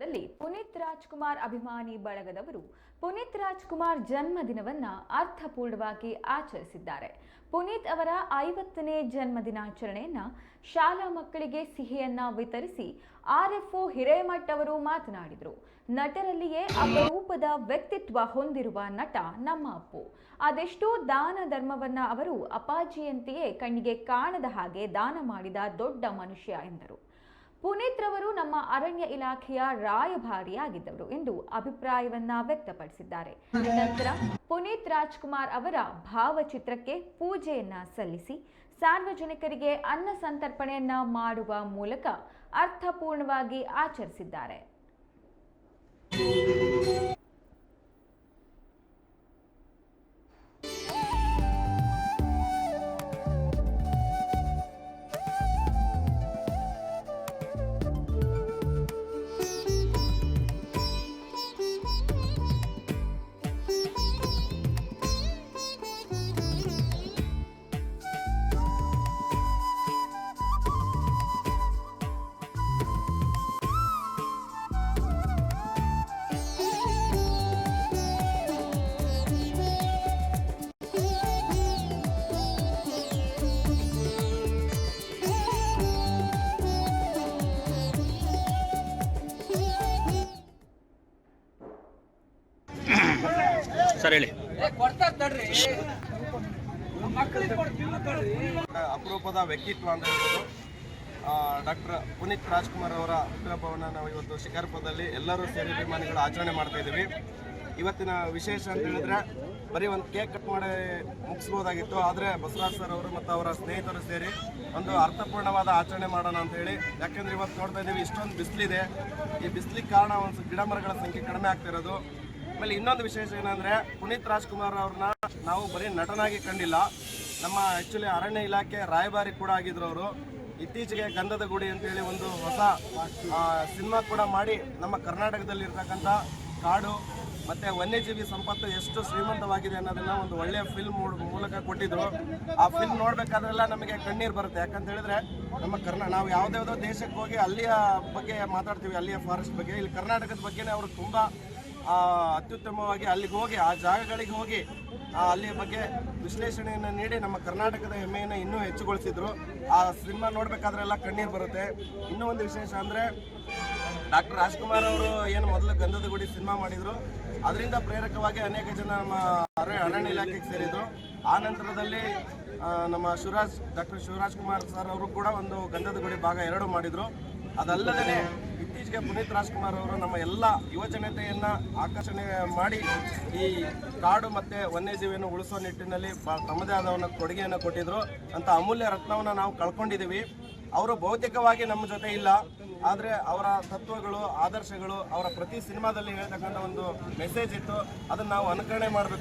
ದಲ್ಲಿ ಪುನೀತ್ ರಾಜ್ಕುಮಾರ್ ಅಭಿಮಾನಿ ಬಳಗದವರು. ಪುನೀತ್ ರಾಜ್ಕುಮಾರ್ ಜನ್ಮದಿನವನ್ನ ಅರ್ಥಪೂರ್ಣವಾಗಿ ಆಚರಿಸಿದ್ದಾರೆ. ಪುನೀತ್ ಅವರ ಐವತ್ತನೇ ಜನ್ಮದಿನಾಚರಣೆಯನ್ನ ಶಾಲಾ ಮಕ್ಕಳಿಗೆ ಸಿಹಿಯನ್ನ ವಿತರಿಸಿ ಆರ್ಎಫ್ಒ ಹಿರೇಮಠ್ ಅವರು ಮಾತನಾಡಿದರು. ನಟರಲ್ಲಿಯೇ ಅಪರೂಪದ ವ್ಯಕ್ತಿತ್ವ ಹೊಂದಿರುವ ನಟ ನಮ್ಮ ಅಪ್ಪು. ಅದೆಷ್ಟೋ ದಾನ ಧರ್ಮವನ್ನ ಅವರು ಅಪಾಜಿಯಂತೆಯೇ ಕಣ್ಣಿಗೆ ಕಾಣದ ಹಾಗೆ ದಾನ ಮಾಡಿದ ದೊಡ್ಡ ಮನುಷ್ಯ ಎಂದರು. ಪುನೀತ್ ರವರು ನಮ್ಮ ಅರಣ್ಯ ಇಲಾಖೆಯ ರಾಯಭಾರಿಯಾಗಿದ್ದವರು ಎಂದು ಅಭಿಪ್ರಾಯವನ್ನ ವ್ಯಕ್ತಪಡಿಸಿದ್ದಾರೆ. ನಂತರ ಪುನೀತ್ ರಾಜ್ಕುಮಾರ್ ಅವರ ಭಾವಚಿತ್ರಕ್ಕೆ ಪೂಜೆಯನ್ನ ಸಲ್ಲಿಸಿ ಸಾರ್ವಜನಿಕರಿಗೆ ಅನ್ನ ಸಂತರ್ಪಣೆಯನ್ನ ಮಾಡುವ ಮೂಲಕ ಅರ್ಥಪೂರ್ಣವಾಗಿ ಆಚರಿಸಿದ್ದಾರೆ. ಸರ್ ಹೇಳಿ. ಅಪರೂಪದ ವ್ಯಕ್ತಿತ್ವ ಅಂತ ಹೇಳ್ಬೋದು. ಡಾಕ್ಟರ್ ಪುನೀತ್ ರಾಜ್ಕುಮಾರ್ ಅವರ ಹುಟ್ಟುಹಬ್ಬವನ್ನು ನಾವು ಇವತ್ತು ಶಿಕಾರ್ಪುರದಲ್ಲಿ ಎಲ್ಲರೂ ಸೇರಿ ಅಭಿಮಾನಿಗಳು ಆಚರಣೆ ಮಾಡ್ತಾ ಇದ್ದೀವಿ. ಇವತ್ತಿನ ವಿಶೇಷ ಅಂತ ಹೇಳಿದ್ರೆ ಬರೀ ಒಂದು ಕೇಕ್ ಕಟ್ ಮಾಡಿ ಮುಗಿಸ್ಬೋದಾಗಿತ್ತು ಆದರೆ ಬಸವರಾಜ್ ಸರ್ ಅವರು ಮತ್ತು ಅವರ ಸ್ನೇಹಿತರು ಸೇರಿ ಒಂದು ಅರ್ಥಪೂರ್ಣವಾದ ಆಚರಣೆ ಮಾಡೋಣ ಅಂತ ಹೇಳಿ. ಯಾಕೆಂದ್ರೆ ಇವತ್ತು ನೋಡ್ತಾ ಇದ್ದೀವಿ ಇಷ್ಟೊಂದು ಬಿಸಿಲಿದೆ. ಈ ಬಿಸಿಲಿಗೆ ಕಾರಣ ಒಂದು ಗಿಡ ಮರಗಳ ಸಂಖ್ಯೆ ಕಡಿಮೆ ಆಗ್ತಿರೋದು ಆಮೇಲೆ ಇನ್ನೊಂದು ವಿಶೇಷ ಏನಂದ್ರೆ ಪುನೀತ್ ರಾಜ್ಕುಮಾರ್ ಅವ್ರನ್ನ ನಾವು ಬರೀ ನಟನಾಗಿ ಕಂಡಿಲ್ಲ. ನಮ್ಮ ಆಕ್ಚುಲಿ ಅರಣ್ಯ ಇಲಾಖೆ ರಾಯಭಾರಿ ಕೂಡ ಆಗಿದ್ರು ಅವರು. ಇತ್ತೀಚೆಗೆ ಗಂಧದ ಗುಡಿ ಅಂತೇಳಿ ಒಂದು ಹೊಸ ಸಿನಿಮಾ ಕೂಡ ಮಾಡಿ ನಮ್ಮ ಕರ್ನಾಟಕದಲ್ಲಿ ಇರ್ತಕ್ಕಂಥ ಕಾಡು ಮತ್ತೆ ವನ್ಯಜೀವಿ ಸಂಪತ್ತು ಎಷ್ಟು ಶ್ರೀಮಂತವಾಗಿದೆ ಅನ್ನೋದನ್ನ ಒಂದು ಒಳ್ಳೆಯ ಫಿಲ್ಮ್ ಮೂಲಕ ಕೊಟ್ಟಿದ್ರು. ಆ ಫಿಲ್ಮ್ ನೋಡ್ಬೇಕಾದ್ರೆಲ್ಲ ನಮಗೆ ಕಣ್ಣೀರು ಬರುತ್ತೆ. ಯಾಕಂತ ಹೇಳಿದ್ರೆ ನಮ್ಮ ಕರ್ನಾ, ನಾವು ಯಾವ್ದಾವ್ದೋ ದೇಶಕ್ಕೆ ಹೋಗಿ ಅಲ್ಲಿಯ ಬಗ್ಗೆ ಮಾತಾಡ್ತೀವಿ, ಅಲ್ಲಿಯ ಫಾರೆಸ್ಟ್ ಬಗ್ಗೆ. ಇಲ್ಲಿ ಕರ್ನಾಟಕದ ಬಗ್ಗೆನೇ ಅವರು ತುಂಬಾ ಅತ್ಯುತ್ತಮವಾಗಿ ಅಲ್ಲಿಗೆ ಹೋಗಿ ಆ ಜಾಗಗಳಿಗೆ ಹೋಗಿ ಆ, ಅಲ್ಲಿಯ ಬಗ್ಗೆ ವಿಶ್ಲೇಷಣೆಯನ್ನು ನೀಡಿ ನಮ್ಮ ಕರ್ನಾಟಕದ ಹೆಮ್ಮೆಯನ್ನು ಇನ್ನೂ ಹೆಚ್ಚುಗೊಳಿಸಿದ್ರು. ಆ ಸಿನಿಮಾ ನೋಡಬೇಕಾದ್ರೆಲ್ಲ ಕಣ್ಣೀರು ಬರುತ್ತೆ. ಇನ್ನೂ ಒಂದು ವಿಶೇಷ ಅಂದರೆ ಡಾಕ್ಟರ್ ರಾಜ್ಕುಮಾರ್ ಅವರು ಏನು ಮೊದಲು ಗಂಧದ ಗುಡಿ ಸಿನಿಮಾ ಮಾಡಿದ್ರು. ಅದರಿಂದ ಪ್ರೇರಕವಾಗಿ ಅನೇಕ ಜನ ನಮ್ಮ ಅರ- ಅರಣ್ಯ ಇಲಾಖೆಗೆ ಸೇರಿದ್ರು. ಆ ನಂತರದಲ್ಲಿ ನಮ್ಮ ಶಿವರಾಜ್ ಡಾಕ್ಟರ್ ಶಿವರಾಜ್ ಕುಮಾರ್ ಸರ್ ಅವರು ಕೂಡ ಒಂದು ಗಂಧದ ಗುಡಿ ಭಾಗ ಎರಡು ಮಾಡಿದ್ರು. ಅದಲ್ಲದೆ ಇತ್ತೀಚೆಗೆ ಪುನೀತ್ ರಾಜ್ಕುಮಾರ್ ಅವರು ನಮ್ಮ ಎಲ್ಲ ಯುವ ಜನತೆಯನ್ನ ಆಕರ್ಷಣೆ ಮಾಡಿ ಈ ಕಾಡು ಮತ್ತೆ ವನ್ಯಜೀವಿಯನ್ನು ಉಳಿಸುವ ನಿಟ್ಟಿನಲ್ಲಿ ತಮ್ಮದೇ ಆದ ಒಂದು ಕೊಡುಗೆಯನ್ನು ಕೊಟ್ಟಿದ್ರು. ಅಂತ ಅಮೂಲ್ಯ ರತ್ನವನ್ನ ನಾವು ಕಳ್ಕೊಂಡಿದ್ದೀವಿ. ಅವರು ಭೌತಿಕವಾಗಿ ನಮ್ಮ ಜೊತೆ ಇಲ್ಲ. ಆದರೆ ಅವರ ತತ್ವಗಳು, ಆದರ್ಶಗಳು, ಅವರ ಪ್ರತಿ ಸಿನಿಮಾದಲ್ಲಿ ಹೇಳ್ತಕ್ಕಂಥ ಒಂದು ಮೆಸೇಜ್ ಇತ್ತು. ಅದನ್ನು ನಾವು ಅನುಕರಣೆ ಮಾಡಬೇಕು.